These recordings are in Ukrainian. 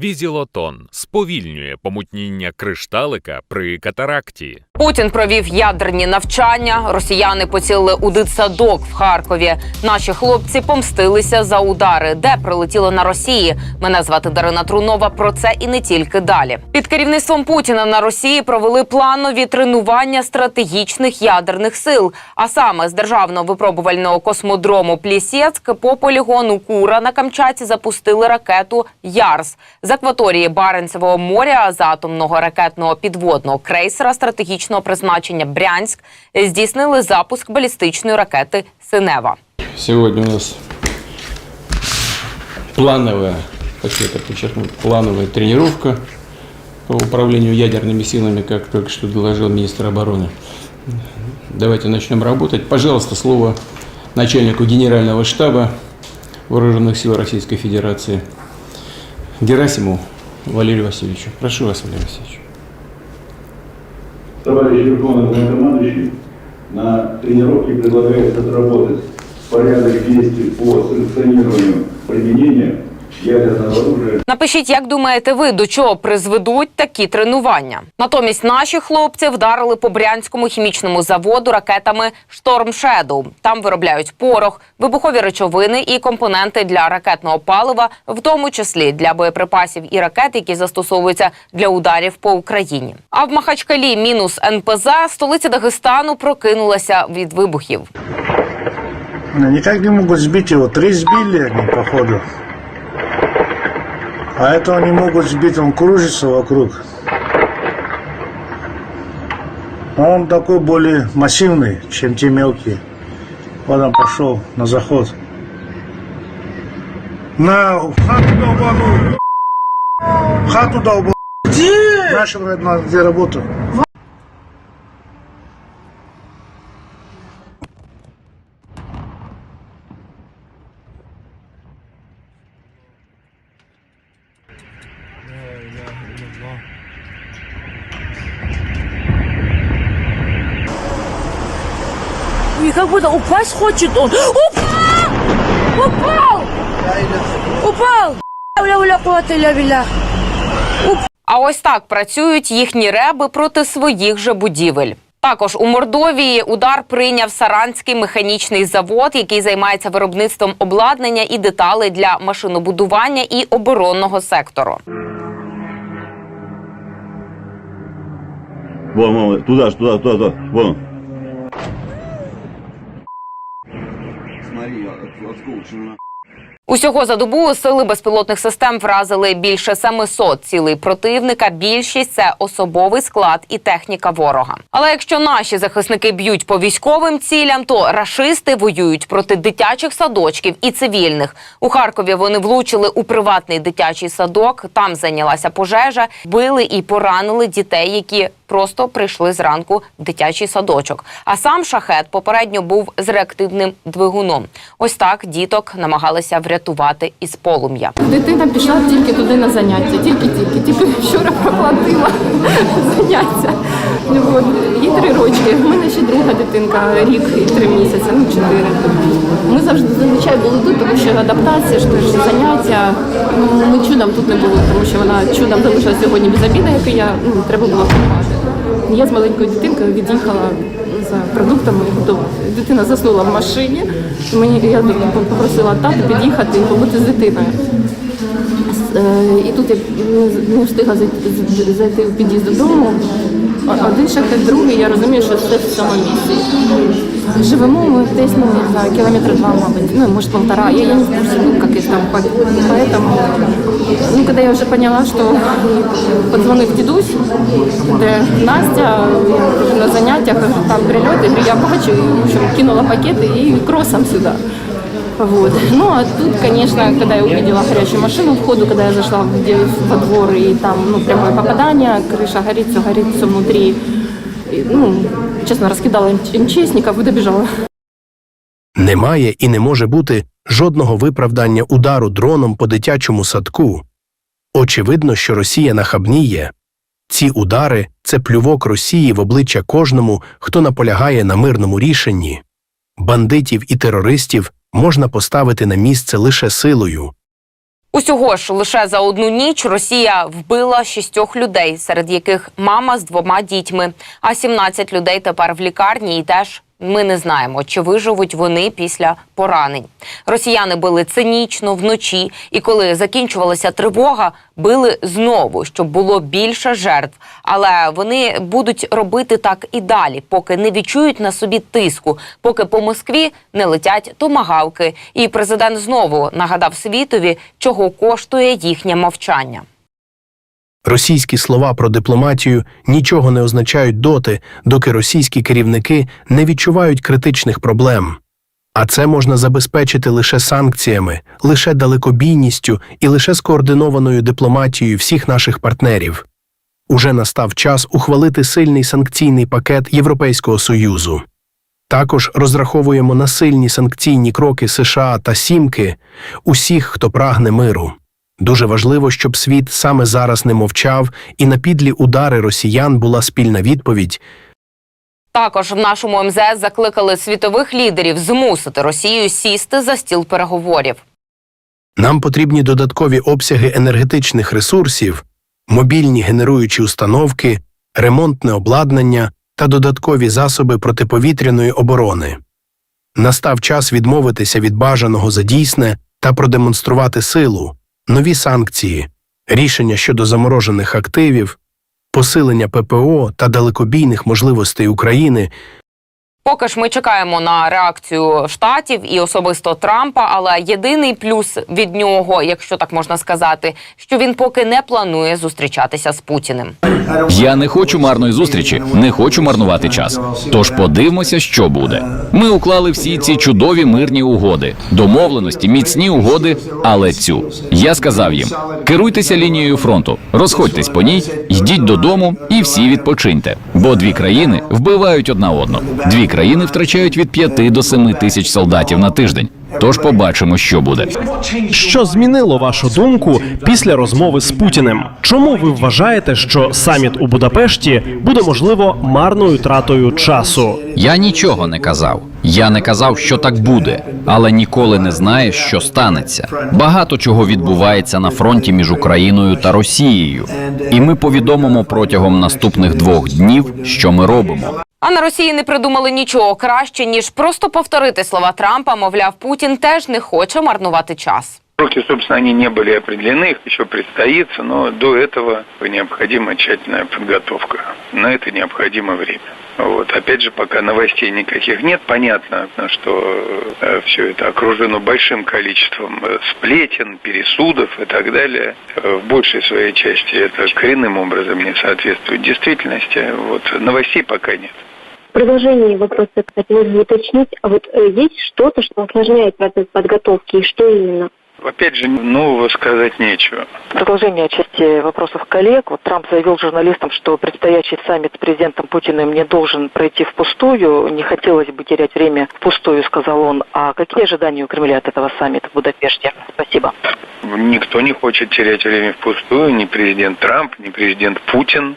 Візілотон сповільнює помутніння кришталика при катаракті. Путін провів ядерні навчання. Росіяни поцілили у дитсадок в Харкові. Наші хлопці помстилися за удари, де прилетіло на Росії. Мене звати Дарина Трунова. Про це і не тільки далі. Під керівництвом Путіна на Росії провели планові тренування стратегічних ядерних сил. А саме з державного випробувального космодрому Плісєцьк по полігону Кура на Камчатці запустили ракету Ярс з акваторії Баренцевого моря з атомного ракетного підводного крейсера стратегічного призначення Брянськ здійснили запуск балістичної ракети Синева. Сегодня у нас плановая, хочу это подчеркнуть, плановая тренировка по управлению ядерными силами, как только что доложил министр обороны. Давайте начнем работать. Пожалуйста, слово начальнику Генерального штаба Вооруженных сил Российской Федерации Герасиму Валерию Васильевичу. Прошу вас, Валерий Васильевич. Товарищ Верховный Главнокомандующий, на тренировке предлагается отработать порядок действий по санкционированию применения Напишіть, як думаєте ви, до чого призведуть такі тренування? Натомість наші хлопці вдарили по брянському хімічному заводу ракетами Шторм Шедоу. Там виробляють порох, вибухові речовини і компоненти для ракетного палива, в тому числі для боєприпасів і ракет, які застосовуються для ударів по Україні. А в Махачкалі мінус НПЗ столиця Дагестану прокинулася від вибухів. Никак не могут сбить его. Три сбили походу. А этого не могут сбить, он кружится вокруг. Он такой более массивный, чем те мелкие. Вот он пошел на заход. На хату долбанул. Хату долбанул. Где? Нашим где работаю. И как будто упасть хочет он. Упал! Упал! Упал! Ля ля куата ля виля. А ось так працюють їхні реби проти своїх же будівель. Також у Мордовії удар прийняв Саранський механічний завод, який займається виробництвом обладнання і деталей для машинобудування і оборонного сектору. Вон, вон, туда же, туда, туда, туда. Вон. Смотри, осколочно. Усього за добу сили безпілотних систем вразили більше 700 цілей противника. Більшість це особовий склад і техніка ворога. Але якщо наші захисники б'ють по військовим цілям, то рашисти воюють проти дитячих садочків і цивільних. У Харкові вони влучили у приватний дитячий садок. Там зайнялася пожежа, били і поранили дітей, які просто прийшли зранку в дитячий садочок. А сам шахет попередньо був з реактивним двигуном. Ось так діток намагалися врятувати із полум'я. Дитина пішла тільки туди на заняття, тільки-тільки, тільки вчора проплатила заняття. Ну, от, їй три рочки. У мене ще друга дитинка, рік і три місяці, ну чотири. Ми завжди зазвичай були тут, тому що адаптація, що ж заняття. Ну, ми чудом тут не були, тому що вона чудом залишилася сьогодні без обіду, який я ну, треба було приймати. Я з маленькою дитинкою від'їхала за продуктами готувати. Дитина заснула в машині. Мені я попросила тату під'їхати і побути з дитиною. Е, І тут я не- не встигла зайти, з- зайти в під'їзд додому. А- Один шахет, другий, я розумію, що це в цьому місці. Живемо мы десь, ну, не знаю, километра два, мабуть, ну, может, полтора. Я, я не в курсе, ну, как это там, по- поэтому, ну, когда я уже поняла, что подзвонив дідусь, де Настя, на заняттях, там прильот, я бачу, і, общем, кинула пакети і кросом сюда. Вот. Ну, а тут, конечно, когда я увидела горящую машину в ходу, когда я зашла во двор, и там, ну, прямое попадание, крыша горит, все горит, все внутри. И, ну, честно, раскидала МЧСников и добежала. Немає і не може бути жодного виправдання удару дроном по дитячому садку. Очевидно, що Росія нахабніє. Ці удари це плювок Росії в обличчя кожному, хто наполягає на мирному рішенні. Бандитів і терористів можна поставити на місце лише силою. Усього ж лише за одну ніч Росія вбила шістьох людей, серед яких мама з двома дітьми. А 17 людей тепер в лікарні і теж. Ми не знаємо, чи виживуть вони після поранень. Росіяни били цинічно вночі, і коли закінчувалася тривога, били знову, щоб було більше жертв. Але вони будуть робити так і далі, поки не відчують на собі тиску, поки по Москві не летять томагавки. І президент знову нагадав світові, чого коштує їхнє мовчання. Російські слова про дипломатію нічого не означають доти, доки російські керівники не відчувають критичних проблем. А це можна забезпечити лише санкціями, лише далекобійністю і лише скоординованою дипломатією всіх наших партнерів. Уже настав час ухвалити сильний санкційний пакет Європейського Союзу. Також розраховуємо на сильні санкційні кроки США та Сімки усіх, хто прагне миру. Дуже важливо, щоб світ саме зараз не мовчав, і на підлі удари росіян була спільна відповідь. Також в нашому МЗС закликали світових лідерів змусити Росію сісти за стіл переговорів. Нам потрібні додаткові обсяги енергетичних ресурсів, мобільні генеруючі установки, ремонтне обладнання та додаткові засоби протиповітряної оборони. Настав час відмовитися від бажаного за дійсне та продемонструвати силу, нові санкції, рішення щодо заморожених активів, посилення ППО та далекобійних можливостей України Поки ж ми чекаємо на реакцію штатів і особисто Трампа. Але єдиний плюс від нього, якщо так можна сказати, що він поки не планує зустрічатися з Путіним. Я не хочу марної зустрічі, не хочу марнувати час. Тож подивимося, що буде. Ми уклали всі ці чудові мирні угоди, домовленості, міцні угоди. Але цю я сказав їм: керуйтеся лінією фронту, розходьтесь по ній, йдіть додому і всі відпочиньте. Бо дві країни вбивають одна одну. Дві країни втрачають від 5 до 7 тисяч солдатів на тиждень. Тож побачимо, що буде. Що змінило вашу думку після розмови з Путіним? Чому ви вважаєте, що саміт у Будапешті буде можливо марною тратою часу? Я нічого не казав. Я не казав, що так буде, але ніколи не знаєш, що станеться. Багато чого відбувається на фронті між Україною та Росією, і ми повідомимо протягом наступних двох днів, що ми робимо. А на Росії не придумали нічого краще ніж просто повторити слова Трампа. Мовляв, Путін теж не хоче марнувати час. Сроки, собственно, они не были определены, их еще предстоится, но до этого необходима тщательная подготовка. На это необходимо время. Вот. Опять же, пока новостей никаких нет, понятно, что все это окружено большим количеством э, сплетен, пересудов и так далее. Э, В большей своей части это коренным образом не соответствует действительности. Вот. Новостей пока нет. В продолжении вопроса хотелось бы уточнить, а вот э, есть что-то, что усложняет процесс подготовки, и что именно? Опять же, нового сказать нечего. Продолжение части вопросов коллег. Вот Трамп заявил журналистам, что предстоящий саммит с президентом Путиным не должен пройти впустую. Не хотелось бы терять время впустую, сказал он. А какие ожидания у Кремля от этого саммита в Будапеште? Спасибо. Никто не хочет терять время впустую, ни президент Трамп, ни президент Путин.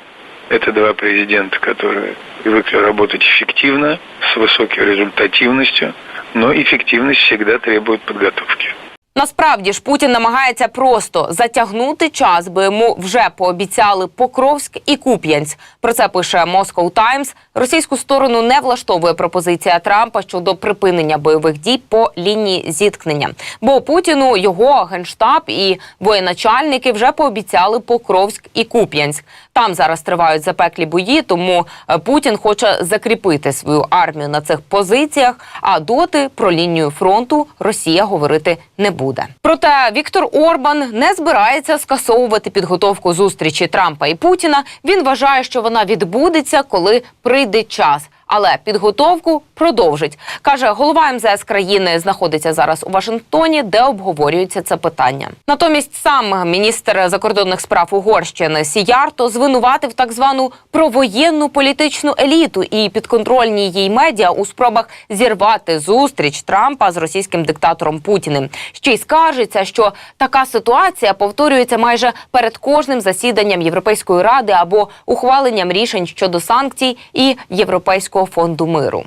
Это два президента, которые привыкли работать эффективно, с высокой результативностью, но эффективность всегда требует подготовки. Насправді ж Путін намагається просто затягнути час, бо йому вже пообіцяли Покровськ і Куп'янськ. Про це пише Moscow Times. Російську сторону не влаштовує пропозиція Трампа щодо припинення бойових дій по лінії зіткнення. Бо Путіну його генштаб і воєначальники вже пообіцяли Покровськ і Куп'янськ. Там зараз тривають запеклі бої, тому е, Путін хоче закріпити свою армію на цих позиціях. А доти про лінію фронту Росія говорити не буде. Проте Віктор Орбан не збирається скасовувати підготовку зустрічі Трампа і Путіна. Він вважає, що вона відбудеться, коли прийде час. Але підготовку продовжить. Каже, голова МЗС країни знаходиться зараз у Вашингтоні, де обговорюється це питання. Натомість сам міністр закордонних справ Угорщини Сіярто звинуватив так звану провоєнну політичну еліту і підконтрольні їй медіа у спробах зірвати зустріч Трампа з російським диктатором Путіним. Ще й скаржиться, що така ситуація повторюється майже перед кожним засіданням Європейської ради або ухваленням рішень щодо санкцій і європейського фонду миру.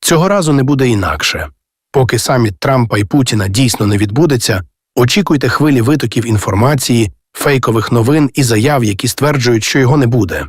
Цього разу не буде інакше. Поки саміт Трампа і Путіна дійсно не відбудеться, Очікуйте хвилі витоків інформації, фейкових новин і заяв, які стверджують, що його не буде.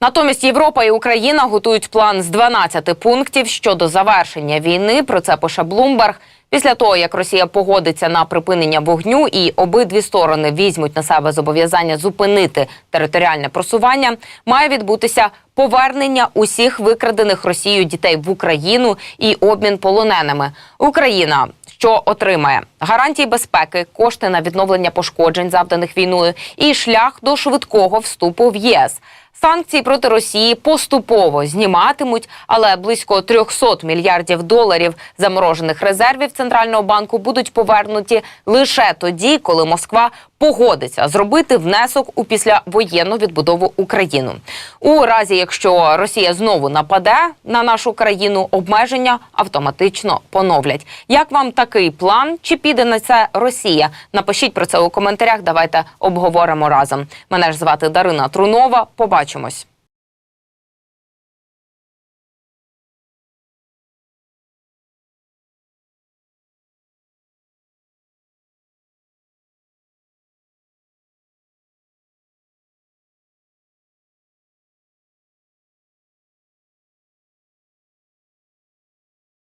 Натомість Європа і Україна готують план з 12 пунктів щодо завершення війни. Про це пише Блумберг. Після того, як Росія погодиться на припинення вогню і обидві сторони візьмуть на себе зобов'язання зупинити територіальне просування, має відбутися повернення усіх викрадених Росією дітей в Україну і обмін полоненими. Україна що отримає гарантії безпеки, кошти на відновлення пошкоджень, завданих війною, і шлях до швидкого вступу в ЄС. Санкції проти Росії поступово зніматимуть, але близько 300 мільярдів доларів заморожених резервів центрального банку будуть повернуті лише тоді, коли Москва погодиться зробити внесок у післявоєнну відбудову України. У разі, якщо Росія знову нападе на нашу країну, обмеження автоматично поновлять. Як вам такий план? Чи піде на це Росія? Напишіть про це у коментарях. Давайте обговоримо разом. Мене ж звати Дарина Трунова. Побачимось.